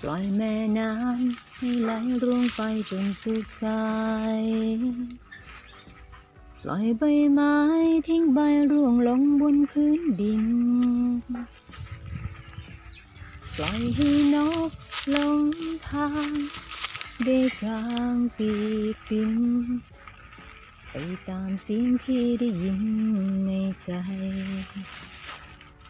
ปล่อยแม่น้ำให้ไหลร่วงไปจนสุดสาย ปล่อยใบไม้ทิ้งใบร่วงลงบนพื้นดิน ปล่อยให้นกลงทางได้กลางปีกบิน ไปตามเสียงที่ได้ยินในใจ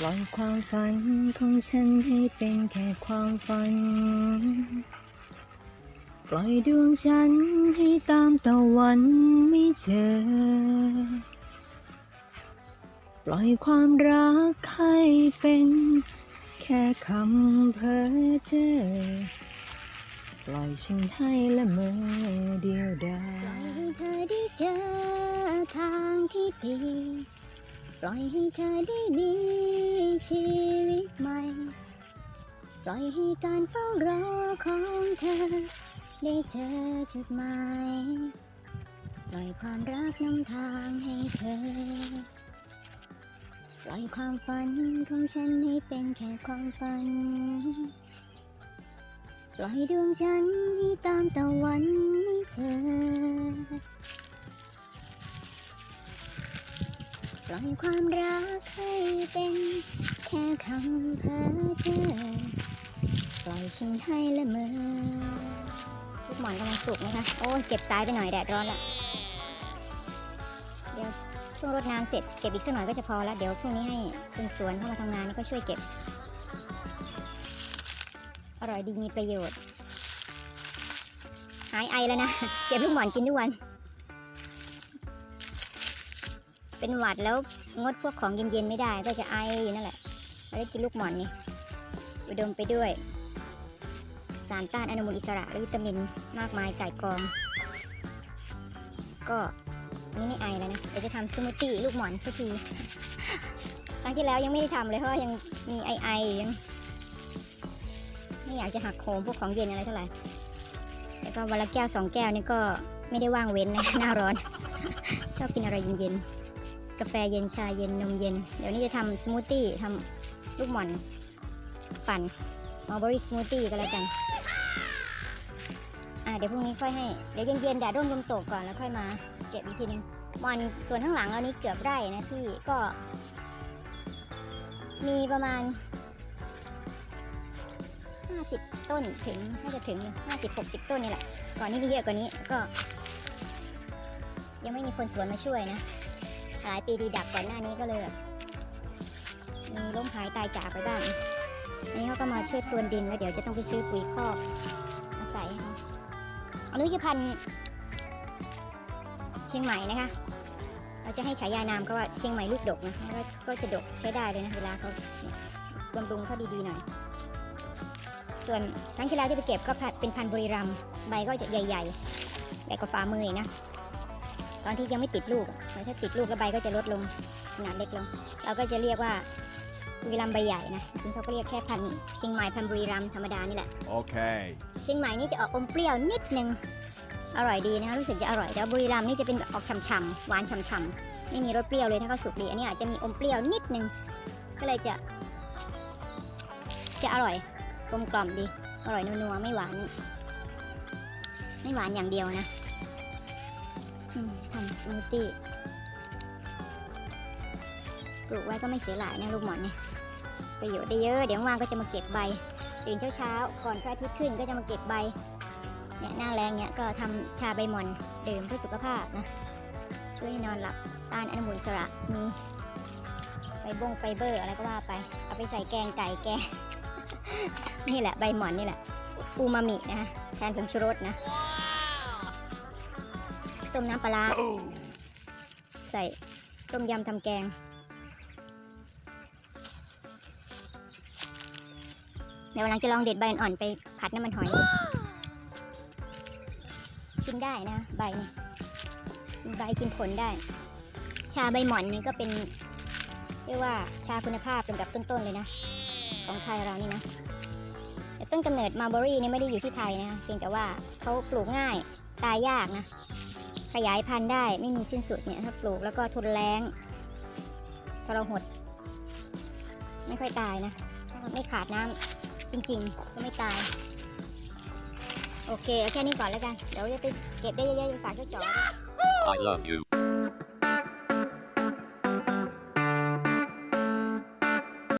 ปล่อยความฝันของฉันให้เป็นแค่ความฝัน ปล่อยดวงฉันให้ตามตะวันไม่เจอ ปล่อยความรักให้เป็นแค่คำเพ้อเจ้อปล่อยฉันให้ละเมอเดียวดายปล่อยให้เธอได้เจอทางที่ดี ปล่อยให้เธอได้มี ชีวิตใหม่ ปล่อยให้การเฝ้ารอของเธอ ได้เจอจุดหมายปล่อยความรักนำทางให้เธอ ปล่อยความฝันของฉันให้เป็นแค่ความฝัน ปล่อยดวงฉันให้ตามตะวันไม่เจอ ปล่อยความรักให้เป็น แค่คำเพ้อเจ้อปล่อยฉันให้ละเมอทุกหมอนกำลังสุกนะคะ โอ้ยเก็บซ้ายไปหน่อยแดดร้อนละเดี๋ยวช่วงรดน้ำเสร็จเก็บอีกสักหน่อยก็จะพอแล้ว เดี๋ยวพรุ่งนี้ให้คุณสวนเข้ามาทำงานก็ช่วยเก็บ อร่อยดีมีประโยชน์ หายไอแล้วนะ เก็บลูกหมอนกินทุกวัน เป็นหวัดแล้วงดพวกของเย็นๆไม่ได้ก็จะไออยู่นั่นแหละแล้วได้กินลูกหมอนไงอุดมไปด้วย สารต้านอนุมูลอิสระและวิตามินมากมายก่กอง ก็นี่ไม่ไอแล้วนะเดี๋ยวจะทำสมูทตี้ลูกหมอนสักทีครั้งที่แล้วยังไม่ได้ทำเลยเพราะว่ายังมีไอไอๆยังไม่อยากจะหักโหมพวกของเย็นอะไรเท่าไหร่แล้วก็วันละแก้วสองแก้วนี่ก็ไม่ได้ว่างเว้นนะหน้าร้อน ชอบกินอะไรเย็นๆ กาแฟเย็นชาเย็นนมเย็น เดี๋ยวนี้จะทำสมูทตี้ทำลูกหม่อนปั่นมัลเบอรี่สมูทตี้ก็แล้วกัน อ่าเดี๋ยวพรุ่งนี้ค่อยให้ เดี๋ยวเย็นๆแดดร่มลมตกก่อนแล้วค่อยมาเก็บอีกทีนึงหมอนส่วนข้างหลังเรานี้เกือบไร่นะที่ก็ มีประมาณ 50 ต้นถึงน่าจะถึง50 60ต้นนี่แหละ ก่อนนี้มีเยอะกว่านี้ก็ ยังไม่มีคนสวนมาช่วยนะ หลายปีดีดักก่อนหน้านี้ก็เลยแบบมีล้มหายตายจากไปบ้างนนี้เขาก็มาช่วยพรวนดินแล้วเดี๋ยวจะต้องไปซื้อปุ๋ยคอกมาใส่เขาอันนี้คือพันธุ์เชียงใหม่นะคะเราจะให้ฉายานามก็ว่าเชียงใหม่ลูกดกนะก็ก็จะดกใช้ได้เลยนะเวลาเขาเนี่ยบำรุงเขาดีๆหน่อย ส่วนครั้งที่แล้วที่ไปเก็บก็เป็นพันธุ์บุรีรัมใบก็จะใหญ่ๆใหญ่กว่าฝ่ามืออีกนะ ตอนที่ยังไม่ติดลูกอะแล้วถ้าติดลูกแล้วใบก็จะลดลงขนาดเล็กลง เราก็จะเรียกว่าบุรีรัมย์ใบใหญ่นะซึ่งเขาก็เรียกแค่พันธุ์เชียงใหม่พันธุ์บุรีรัมย์ธรรมดานี่แหละ Okay. เชียงใหม่นี่จะออกอมเปรี้ยวนิดนึงอร่อยดีนะคะรู้สึกจะอร่อยแต่ว่าบุรีรัมย์นี่จะเป็นออกฉ่ำๆหวานฉ่ำๆไม่มีรสเปรี้ยวเลยถ้าเขาสุกดีอันนี้อาจจะมีอมเปรี้ยวนิดนึงก็เลยจะ จะอร่อยกลมกล่อมดี อร่อยนัวๆไม่หวาน ไม่หวานอย่างเดียวนะอื มูตี้ปลูกไว้ก็ไม่เสียหลายนะลูกหมอนเนี่ยประโยชน์ได้เยอะ เดี๋ยวว่างก็จะมาเก็บใบตื่นเช้าๆก่อนพระอาทิตย์ขึ้นก็จะมาเก็บใบเนี่ยหน้าแรงเนี่ยก็ทำชาใบหม่อนดื่มเพื่อสุขภาพนะช่วยให้นอนหลับต้าลอนุมูลอิสระมีไฟบงไฟเบอร์อะไรก็ว่าไป เอาไปใส่แกงไก่แกงนี่แหละใบหมอนนี่แหละอูมามินะฮะแทนผงชูรสนะ ต้มน้ำปลาใส่ต้มยำทำแกง เดี๋ยววันหลังจะลองเด็ดใบอ่อนไปผัดน้ำมันหอยกินได้นะใบใบกินผลได้ ชาใบหม่อนนี่ก็เป็นเรียกว่าชาคุณภาพเป็นแบบต้นๆเลยนะ ของไทยเรานี่นะแต่ต้นกำเนิดมาร์บอรี่นี่ไม่ได้อยู่ที่ไทยนะเพียงแต่ว่าเขาปลูกง่ายตายยากนะ ขยายพันธุ์ได้ไม่มีสิ้นสุดเนี่ยถ้าปลูกแล้วก็ทนแรงทรหด ไม่ค่อยตายนะ ไม่ขาดน้ำจริงๆ ก็ไม่ตาย โอเคเอาแค่นี้ก่อนแล้วกัน เดี๋ยวจะไปเก็บได้เยอะๆฝากเจ้าจ๋อย I love you.